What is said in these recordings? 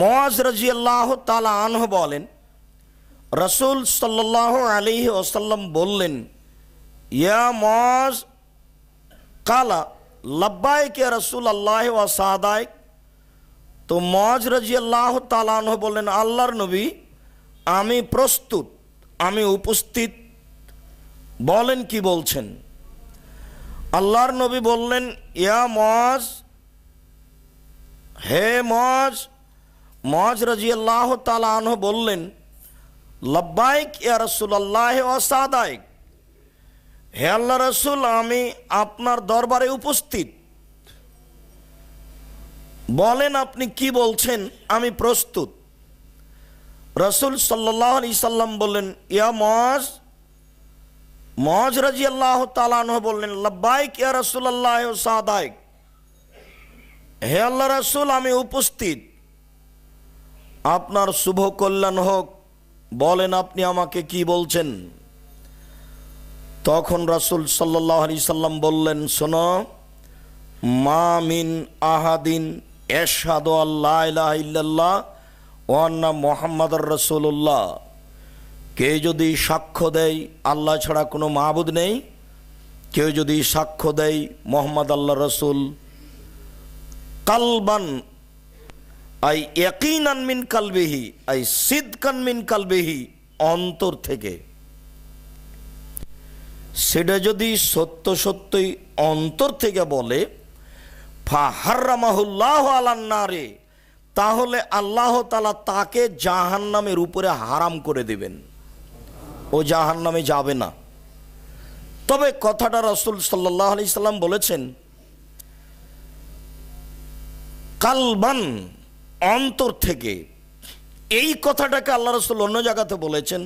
মজ রাজিয়াল্লাহ তালা আনহ বলেন, রসুল সাল্লাহ আলী ওসাল্লাম বললেন, ইয়া মজ কালা, লব্বাইক রসুল আল্লাহ ওয়াসাদাইক তো মজ রাজিয়াল্লাহ তালা আনহ বললেন, আল্লাহর নবী, আমি প্রস্তুত, আমি উপস্থিত। বলেন কি বলছেন? আল্লাহর নবী বললেন, ইয়া মজ হে মজ মজ রাজি আল্লাহ তালাহ বললেন, লব্বাইক ইয়া রসুল আল্লাহ ওসাদাইক হে আল্লাহ রসুল, আমি আপনার দরবারে উপস্থিত। বলেন আপনি কি বলছেন? আমি প্রস্তুত। রসুল সাল্লাহ আলি সাল্লাম বললেন, ইয়া মজ মজ রাজি আল্লাহ তালাহ বললেন, লব্বাইক ইয়া রসুল আল্লাহ সাদাইক, হে আল্লাহ রসুল, আমি উপস্থিত। আপনার শুভ কল্যাণ হোক। বলেন আপনি আমাকে কি বলছেন? তখন রাসুল সাল্লাহ আলি সাল্লাম বললেন, শোনো, মা মিন আহাদিন এরশাদ আল্লাহ ওয়ান্না মোহাম্মদ রসুল্লাহ কে যদি সাক্ষ্য দেয়, আল্লাহ ছাড়া কোনো মাহবুদ নেই। কেউ যদি সাক্ষ্য দেয়, মোহাম্মদ আল্লাহ রসুল। কালবান আই ইয়াকিনান মিন কালবেহি, আই সিদকান মিন কালবিহি, অন্তর থেকে। সেটা যদি সত্য সত্যই অন্তর থেকে বলে ফাহার্রামাহুল্লাহ আলান্নারে তাহলে আল্লাহ তালা তাকে জাহান নামের উপরে হারাম করে দেবেন। ও জাহান নামে যাবে না। তবে কথাটা রসুল সাল্লাহ আলি সাল্লাম বলেছেন, কালবান অন্তর থেকে এই কথাটাকে আল্লাহ রসুল অন্য জায়গাতে বলেছেন,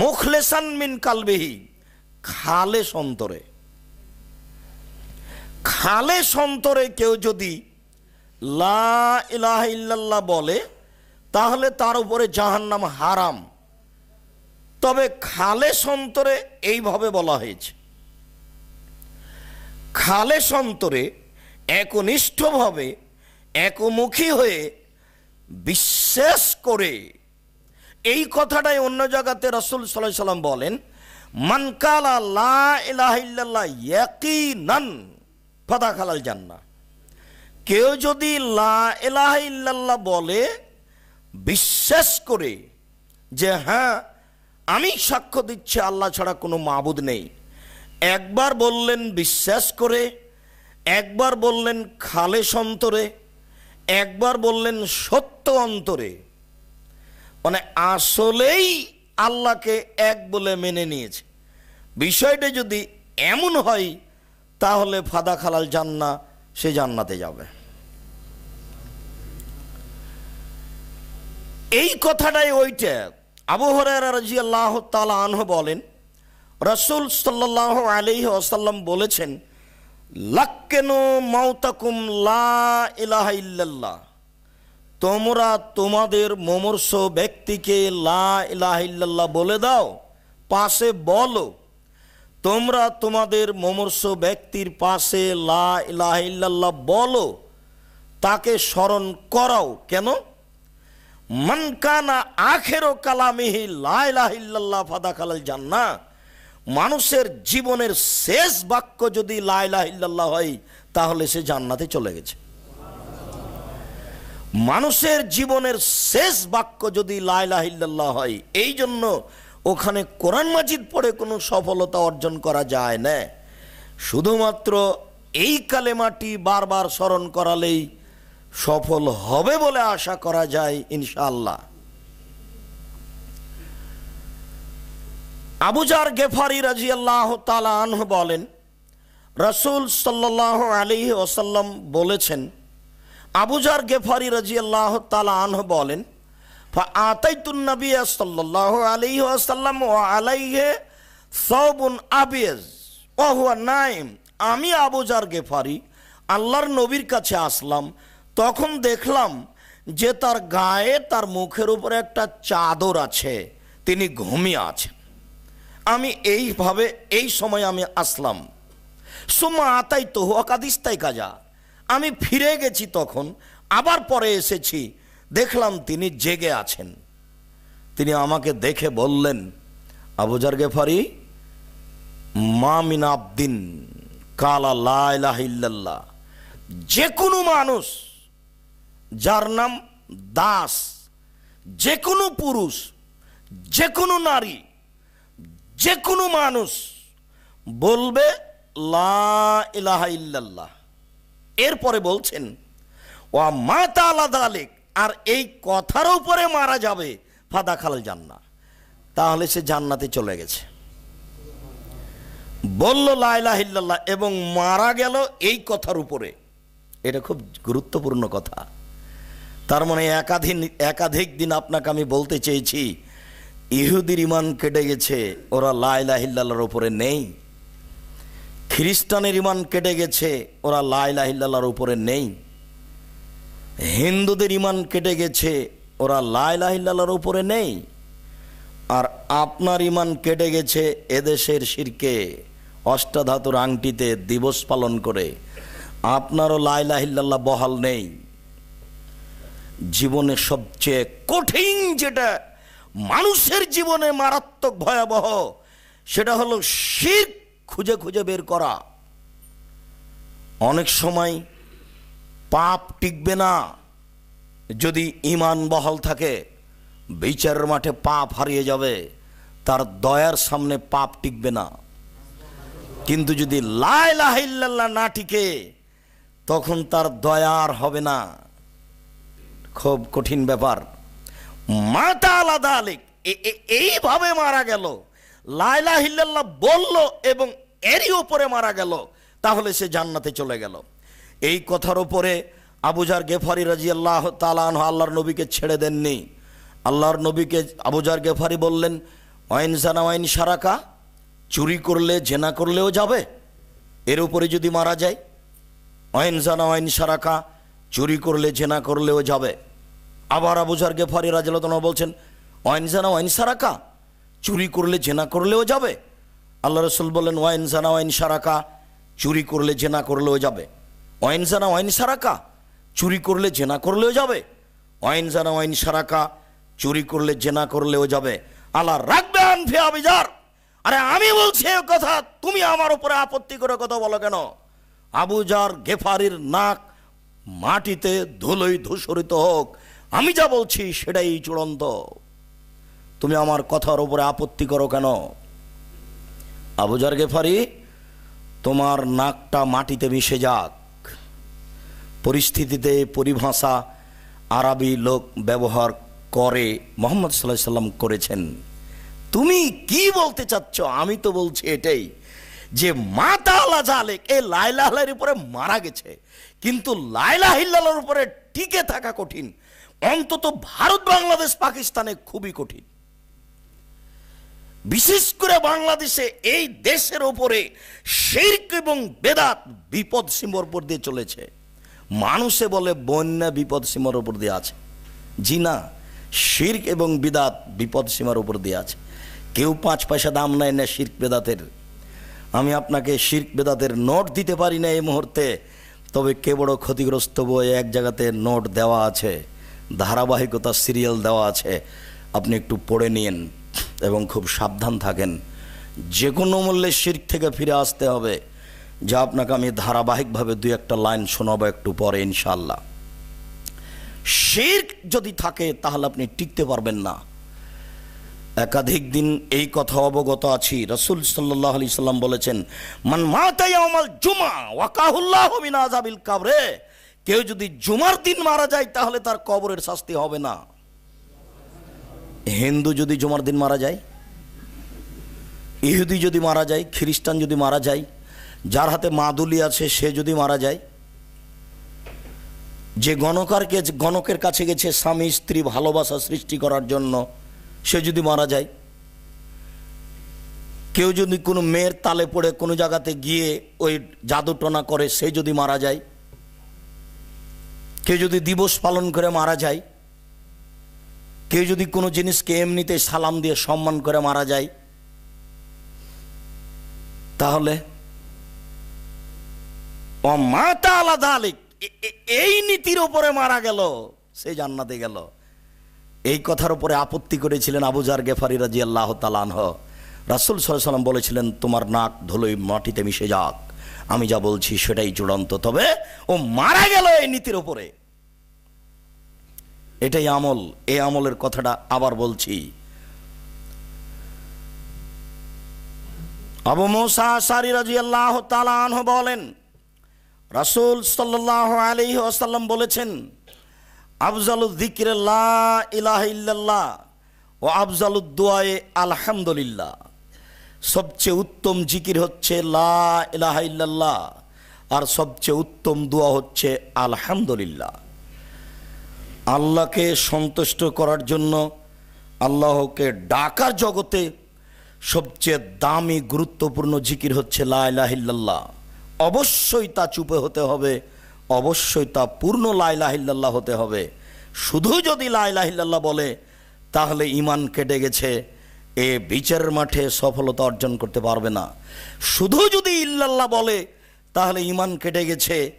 মুখলেসান মিন কালবেহি খালে সন্তরে খালে সন্তরে কেউ যদি লা বলে, তাহলে তার উপরে জাহান্নাম হারাম। তবে খালে সন্তরে এইভাবে বলা হয়েছে। খালে সন্তরে একনিষ্ঠভাবে, একমুখী হয়ে বিশ্বাস করে এই কথাটাই অন্য জায়গাতে রসুল সাল্লাহ সাল্লাম বলেন মানকালা লা ইলাহা ইল্লাল্লাহ ইয়াকিনান ফাদা খালাল জান্না কেউ যদি লা ইলাহা ইল্লাল্লাহ বলে বিশ্বাস করে যে হ্যাঁ আমি সাক্ষ্য দিচ্ছি, আল্লাহ ছাড়া কোনো মাবুদ নেই। একবার বললেন বিশ্বাস করে, একবার বললেন খালে সন্তরে একবার বললেন সত্য অন্তরে। মানে আসলেই আল্লাহকে এক বলে মেনে নিয়েছে। বিষয়টা যদি এমন হয়, তাহলে ফাদা খালাল জান্না, সে জান্নাতে যাবে। এই কথাটাই ওইটা। আবু আল্লাহ তালা আনহ বলেন, রসুল সাল্লাহ আলহি আসাল্লাম বলেছেন লাক্কেনো মাউতাকুম লা ইলাহা ইল্লাল্লাহ। তোমরা তোমাদের মমর্ষ ব্যক্তিকে লা ইলাহা ইল্লাল্লাহ বলে দাও, পাশে বলো, তোমরা তোমাদের মমর্ষ ব্যক্তির পাশে লা ইলাহা ইল্লাল্লাহ বলো, তাকে স্মরণ করাও। কেন? মানকানা আখেরো কালামিহি লা ইলাহা ইল্লাল্লাহ ফাদা খালাল জান্না মানুষের জীবনের শেষ বাক্য যদি লা ইলাহা ইল্লাল্লাহ হয়, তাহলে সে জান্নাতে চলে গেছে। মানুষের জীবনের শেষ বাক্য যদি লা ইলাহা ইল্লাল্লাহ হয়, এই জন্য ওখানে কোরআন মাজিদ পড়ে কোনো সফলতা অর্জন করা যায় না। শুধুমাত্র এই কালেমাটি বারবার স্মরণ করালেই সফল হবে বলে আশা করা যায় ইনশাআল্লাহ। আবুজার গেফারি রাজি আল্লাহ আনহ বলেন, রসুল সাল্লাহ আলী ওসাল্লাম বলেছেন আবুজার গেফারি রাজি আল্লাহ আনহ বলেন আতাইতুন নবী সাল্লাহ আলী ওসাল্লাম ও আলাইহে সৌবুন আবিয়াজ ও হুয়া নাইম। আমি আবুজার গেফারি আল্লাহর নবীর কাছে আসলাম, তখন দেখলাম যে তার গায়ে তার মুখের উপরে একটা চাদর আছে, তিনি ঘুমিয়ে আছেন। আমি এইভাবে, এই সময় আমি আসলাম। সুমা আতাই তো হুয়াকাদিস্তাই কাজা। আমি ফিরে গেছি তখন, আবার পরে এসেছি। দেখলাম তিনি জেগে আছেন। তিনি আমাকে দেখে বললেন আবুজার গেফারি মামিন আবদিন, কালা লাইলাহিল্লাল্লাহ যে কোনো মানুষ, যার নাম দাস যে কোনো পুরুষ যে কোনো নারী যে কোনো মানুষ বলবে, লা ইলাহা ইল্লাল্লাহ। এরপরে বলছেন ও মাতা আলাদা আলেক আর এই কথার উপরে মারা যাবে ফাদা খাল জান্না তাহলে সে জান্নাতে চলে গেছে। বলল লাইলাহিল্লাহ এবং মারা গেল এই কথার উপরে। এটা খুব গুরুত্বপূর্ণ কথা। তার মানে একাধিক একাধিক দিন আপনাকে আমি বলতে চেয়েছি ইহুদির ইমান কেটে গেছে, ওরা লাইলাহিল্লাহর উপরে নেই। খ্রিস্টানের ইমান কেটে গেছে, ওরা লাইলাহিল্লাহর উপরে নেই। হিন্দুদের ইমান কেটে গেছে, ওরা লাইলাহিল্লাহর উপরে নেই। আর আপনার ইমান কেটে গেছে এদেশের শিরকে, অষ্টাধাতুর আংটিতে দিবস পালন করে। আপনারও লাইলাহিল্লাহ বহাল নেই। জীবনে সবচেয়ে কঠিন যেটা মানুষের জীবনে মারাত্মক ভয়াবহ, সেটা হলো শির খুঁজে খুঁজে বের করা। অনেক সময় পাপ টিকবে না, যদি ইমান বহাল থাকে, বিচারের মাঠে পাপ হারিয়ে যাবে, তার দয়ার সামনে পাপ টিকবে না। কিন্তু যদি লাইলাহিল্লাহ না টিকে, তখন তার দয়ার হবে না। খুব কঠিন ব্যাপার। মাতা আলাদা আলিক। এইভাবে মারা গেল। লাইলা হিল্লাল্লাহ বলল এবং এরই ওপরে মারা গেল। তাহলে সে জান্নাতে চলে গেল। এই কথার ওপরে আবুজার গেফারি রাজি আল্লাহ তালান আল্লাহর নবীকে ছেড়ে দেননি। আল্লাহর নবীকে আবুজার গেফারি বললেন, ওয়াইন জানা ওয়াইন সারাকা চুরি করলে, জেনা করলেও যাবে। এর উপরে যদি মারা যায়, ওয়াইন জানা ওয়াইন সারাকা চুরি করলে, জেনা করলেও যাবে। আবার আবুজার গেফারি রাজলতনা বলছেন ওয়াইন জানা ওয়াইন সারাকা? চুরি করলে জেনা করলেও যাবে। আল্লাহ রসুল বললেন ওয়াইন জানা ওয়াইন সারাকা? চুরি করলে জেনা করলেও যাবে। ওয়াইন জানা ওয়াইন সারাকা? চুরি করলে জেনা করলেও যাবে। ওয়াইন জানা ওয়াইন সারাকা? চুরি করলে জেনা করলেও যাবে। আল্লাহ রাখবে আনফে আবিজার। আরে আমি বলছি এ কথা, তুমি আমার উপরে আপত্তি করে কথা বলো কেন? আবুজার গেফারির নাক মাটিতে ধুলোই ধূসরিত হোক আমি যা বলছি সেটাই চূড়ান্ত। তুমি আমার কথার উপরে আপত্তি করো কেন? আবুজার গেফারি, তোমার নাকটা মাটিতে মিশে যাক। পরিস্থিতিতে পরিভাষা আরবি লোক ব্যবহার করে মোহাম্মদ সাল্লাহ সাল্লাম করেছেন। তুমি কি বলতে চাচ্ছ? আমি তো বলছি এটাই যে মাতা আল্লাহ জালেক এই লাইলা আল্লাহর উপরে মারা গেছে। কিন্তু লাইলা হিল্লার উপরে টিকে থাকা কঠিন। অন্তত ভারত, বাংলাদেশ, পাকিস্তানে খুবই কঠিন। বিশেষ করে বাংলাদেশে এই দেশের ওপরে শির্ক এবং বেদাত বিপদ সীমার উপর দিয়ে চলেছে। মানুষে বলে বন্যা বিপদ সীমার উপর দিয়ে আছে। জি না, শির্ক এবং বিদাত বিপদ সীমার উপর দিয়ে আছে। কেউ পাঁচ পয়সা দাম নেয় না শির্ক বেদাতের। আমি আপনাকে শির্ক বেদাতের নোট দিতে পারি না এই মুহূর্তে, তবে কে বড় ক্ষতিগ্রস্ত বই এক জায়গাতে নোট দেওয়া আছে। ধারাবাহিকতা সিরিয়াল দেওয়া আছে। আপনি একটু পড়ে নিন এবং খুব সাবধান থাকেন। যে কোনো মূল্যে শির্ক থেকে ফিরে আসতে হবে। যা আপনাকে আমি ধারাবাহিকভাবে দুই একটা লাইন শোনাবো একটু পরে ইনশাল্লাহ শির্ক যদি থাকে, তাহলে আপনি টিকতে পারবেন না। একাধিক দিন এই কথা অবগত আছি। রসুল সাল্লাহ আলি সাল্লাম বলেছেন, মান মাতাই আমাল জুমা ওয়াকাহুল্লাহ মিন আযাবিল কাবরে। কেউ যদি জুমার দিন মারা যায়, তাহলে তার কবরের শাস্তি হবে না। হিন্দু যদি জুমার দিন মারা যায়, ইহুদি যদি মারা যায়, খ্রিস্টান যদি মারা যায়, যার হাতে মাদুলি আছে, সে যদি মারা যায়, যে গণকারকে গণকের কাছে গেছে স্বামী, স্ত্রী ভালোবাসা সৃষ্টি করার জন্য, সে যদি মারা যায়, কেউ যদি কোনো মেয়ের তালে পড়ে কোনো জায়গাতে গিয়ে ওই জাদুটনা করে, সে যদি মারা যায় কেউ যদি দিবস পালন করে মারা যায়, কেউ যদি কোনো জিনিসকে এমনিতে সালাম দিয়ে সম্মান করে মারা যায়, তাহলে মাতা আলাদা আলিক এই নীতির ওপরে মারা গেল, সে জান্নাতে গেল। এই কথার উপরে আপত্তি করেছিলেন আবুজার গেফারি রাজি আল্লাহ তালানহ রাসুল সাল্লাম বলেছিলেন, তোমার নাক ধুলোই মাটিতে মিশে যাক। আমি যা বলছি সেটাই চূড়ান্ত। তবে ও মারা গেল এই নীতির ওপরে এটাই আমল। এই আমলের কথাটা আবার বলছি। আবু মোসা সারি রাজি আল্লাহ তালানহ বলেন, রাসুল সাল্লাহ আলহি আসাল্লাম বলেছেন আফজালুদ্দিকির লা ইলাহা ও আফজালুদ্দোয়ায়ে আলহামদুলিল্লাহ। সবচেয়ে উত্তম জিকির হচ্ছে লা ইলাহা ইল্লাল্লাহ, আর সবচেয়ে উত্তম দোয়া হচ্ছে আলহামদুলিল্লাহ। আল্লাহকে সন্তুষ্ট করার জন্য আল্লাহকে ডাকার জগতে সবচেয়ে দামি, গুরুত্বপূর্ণ জিকির হচ্ছে লা ইলাহা ইল্লাল্লাহ। অবশ্যই তা চুপে হতে হবে, অবশ্যই তা পূর্ণ লাইলাহিল্লাহ হতে হবে। শুধু যদি লাইলাহিল্লাহ বলে, তাহলে ইমান কেটে গেছে। এ বিচারের মাঠে সফলতা অর্জন করতে পারবে না। শুধু যদি ইল্লাল্লাহ বলে, তাহলে ইমান কেটে গেছে,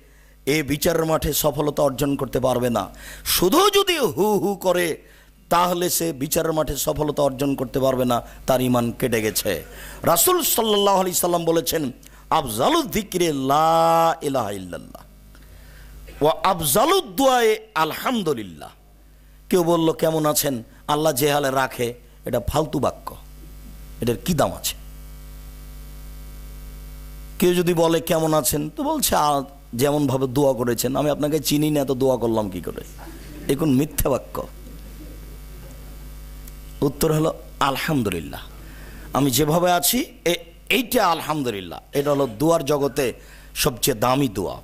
এ বিচারের মাঠে সফলতা অর্জন করতে পারবে না। শুধু যদি হু হু করে, তাহলে সে বিচারের মাঠে সফলতা অর্জন করতে পারবে না, তার ইমান কেটে গেছে। রাসুল সাল্লাহ আলি সাল্লাম বলেছেন আফজালুদ্দিকিরে লা ইলাহা ইল্লাল্লাহ। ও আফজালুদ্দোয়ায়ে আলহামদুলিল্লাহ। কেউ বলল, কেমন আছেন? আল্লাহ যে হালে রাখে। এটা ফালতু বাক্য। এটার কি দাম আছে? কেউ যদি বলে কেমন আছেন? তো বলছে "আ, যেমনভাবে দোয়া করেছেন। আমি আপনাকে চিনি না তো দোয়া করলাম কি করে? এখন মিথ্যা বাক্য? উত্তর হলো আলহামদুলিল্লাহ। আমি যেভাবে আছি এইটা আলহামদুলিল্লাহ। এটা হলো দুয়ার জগতে সবচেয়ে দামি দোয়া।